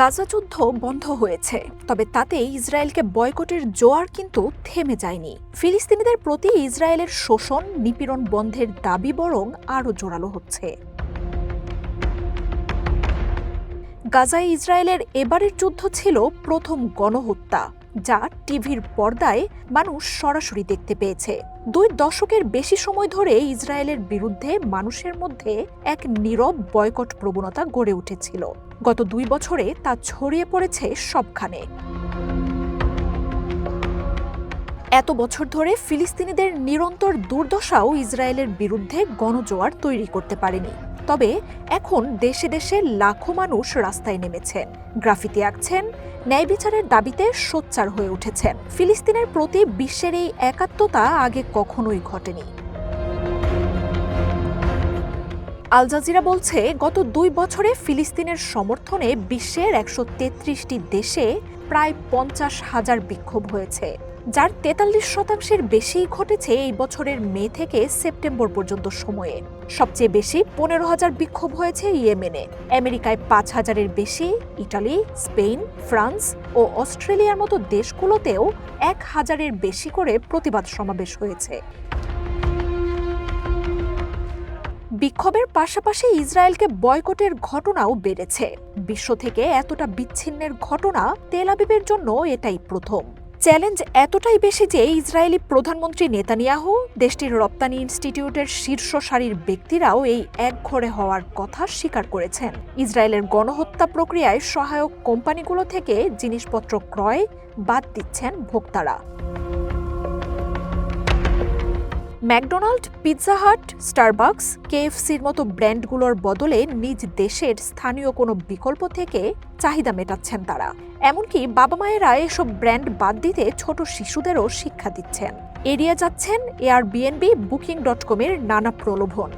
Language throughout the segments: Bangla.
গাজা যুদ্ধ বন্ধ হয়েছে, তবে তাতে ইসরায়েলকে বয়কটের জোয়ার কিন্তু থেমে যায়নি। ফিলিস্তিনিদের প্রতি ইসরায়েলের শোষণ, নিপীড়ন বন্ধের দাবি বরং আরও জোরালো হচ্ছে। গাজায় ইসরায়েলের এবারের যুদ্ধ ছিল প্রথম গণহত্যা। যা টিভির পর্দায় মানুষ সরাসরি দেখতে পেয়েছে। দুই দশকের বেশি সময় ধরে ইসরায়েলের বিরুদ্ধে মানুষের মধ্যে এক নীরব বয়কট প্রবণতা গড়ে উঠেছিল। গত দুই বছরে তা ছড়িয়ে পড়েছে সবখানে। এত বছর ধরে ফিলিস্তিনিদের নিরন্তর দুর্দশাও ইসরায়েলের বিরুদ্ধে গণজোয়ার তৈরি করতে পারেনি। তবে এখন দেশে দেশে লাখো মানুষ রাস্তায় নেমেছেন গ্রাফিতি আঁকছেন, ন্যায় বিচারের দাবিতে সোচ্চার হয়ে উঠেছেন। ফিলিস্তিনের প্রতি বিশ্বের এই একাত্মতা আগে কখনোই ঘটেনি। আল জাজিরা বলছে, গত দুই বছরে ফিলিস্তিনের সমর্থনে বিশ্বের একশো তেত্রিশটি দেশে প্রায় পঞ্চাশ হাজার বিক্ষোভ হয়েছে। যার তেতাল্লিশ শতাংশের বেশি ঘটেছে এই বছরের মে থেকে সেপ্টেম্বর পর্যন্ত সময়ে। সবচেয়ে বেশি পনেরো হাজার বিক্ষোভ হয়েছে ইয়েমেনে। আমেরিকায় পাঁচ হাজারের বেশি, ইটালি, স্পেন, ফ্রান্স ও অস্ট্রেলিয়ার মতো দেশগুলোতেও এক হাজারের বেশি করে প্রতিবাদ সমাবেশ হয়েছে। বিক্ষোভের পাশাপাশি ইসরায়েলকে বয়কটের ঘটনাও বেড়েছে। বিশ্ব থেকে এতটা বিচ্ছিন্নের ঘটনা তেল আবিবের জন্য এটাই প্রথম। চ্যালেঞ্জ এতটাই বেশি যে ইসরায়েলি প্রধানমন্ত্রী নেতানিয়াহু, দেশটির রপ্তানি ইনস্টিটিউটের শীর্ষ সারির ব্যক্তিরাও এই একঘরে হওয়ার কথা স্বীকার করেছেন। ইসরায়েলের গণহত্যা প্রক্রিয়ায় সহায়ক কোম্পানিগুলো থেকে জিনিসপত্র ক্রয় বাদ দিচ্ছেন ভোক্তারা। ম্যাকডোনাল্ড, পিৎজা হাট, স্টারবাকস, কেএফসির মতো ব্র্যান্ডগুলোর বদলে নিজ দেশের স্থানীয় কোনো বিকল্প থেকে চাহিদা মেটাচ্ছেন তারা। এমনকি বাবা মায়েরা এসব ব্র্যান্ড বাদ দিতে ছোট শিশুদেরও শিক্ষা দিচ্ছেন। এড়িয়ে যাচ্ছেন এয়ার বিএনবি বুকিং ডট কমের নানা প্রলোভন।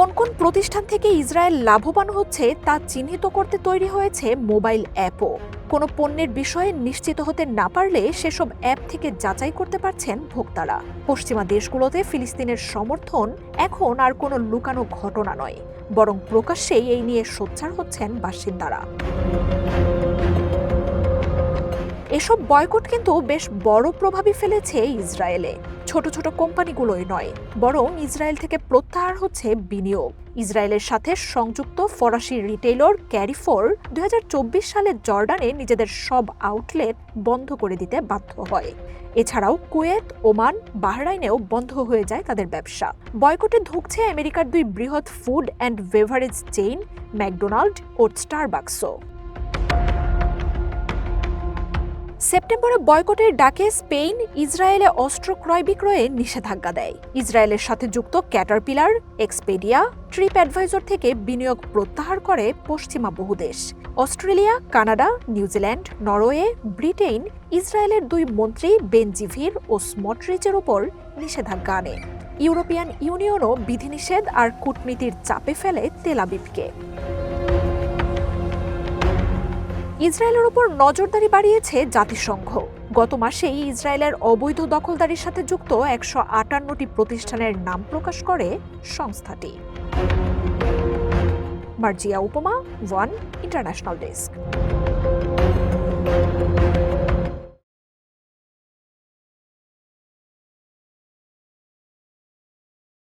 কোন কোন প্রতিষ্ঠান থেকে ইসরায়েল লাভবান হচ্ছে তা চিহ্নিত করতে তৈরি হয়েছে মোবাইল অ্যাপও। কোনো পণ্যের বিষয়ে নিশ্চিত হতে না পারলে সেসব অ্যাপ থেকে যাচাই করতে পারছেন ভোক্তারা। পশ্চিমা দেশগুলোতে ফিলিস্তিনের সমর্থন এখন আর কোনো লুকানো ঘটনা নয়, বরং প্রকাশ্যেই এই নিয়ে সোচ্চার হচ্ছেন বাসিন্দারা। এসব বয়কট কিন্তু বেশ বড় প্রভাবই ফেলেছে ইসরায়েলে। ছোট ছোট কোম্পানিগুলোই নয়, বরং ইসরায়েল থেকে প্রত্যাহার হচ্ছে বিনিয়োগ। ইসরায়েলের সাথে সংযুক্ত ফরাসি রিটেইলর ক্যারিফোর দুই সালে জর্ডানে নিজেদের সব আউটলেট বন্ধ করে দিতে বাধ্য হয়। এছাড়াও কুয়েত, ওমান, বাহরাইনেও বন্ধ হয়ে যায় তাদের ব্যবসা। বয়কটে ধুকছে আমেরিকার দুই বৃহৎ food and beverage chain, McDonald ও স্টারবাক্সও। সেপ্টেম্বরে বয়কটের ডাকে স্পেন ইসরায়েলে অস্ত্র ক্রয় বিক্রয়ে নিষেধাজ্ঞা দেয়। ইসরায়েলের সাথে যুক্ত ক্যাটারপিলার, এক্সপেডিয়া, ট্রিপ অ্যাডভাইজর থেকে বিনিয়োগ প্রত্যাহার করে পশ্চিমা বহু দেশ। Australia, Canada, New Zealand, Norway Britain ইসরায়েলের দুই মন্ত্রী বেনজিভির ও স্মটরিচের ওপর নিষেধাজ্ঞা আনে। ইউরোপিয়ান ইউনিয়নও বিধিনিষেধ আর কূটনীতির চাপে ফেলে তেলাবিবকে ইসরায়েলের উপর নজরদারি বাড়িয়েছে জাতিসংঘ। গত মাসেই ইসরায়েলের অবৈধ দখলদারির সাথে যুক্ত একশো আটান্নটি প্রতিষ্ঠানের নাম প্রকাশ করে সংস্থাটি। মার্জিয়া উপমা, ওয়ান ইন্টারন্যাশনাল ডেস্ক।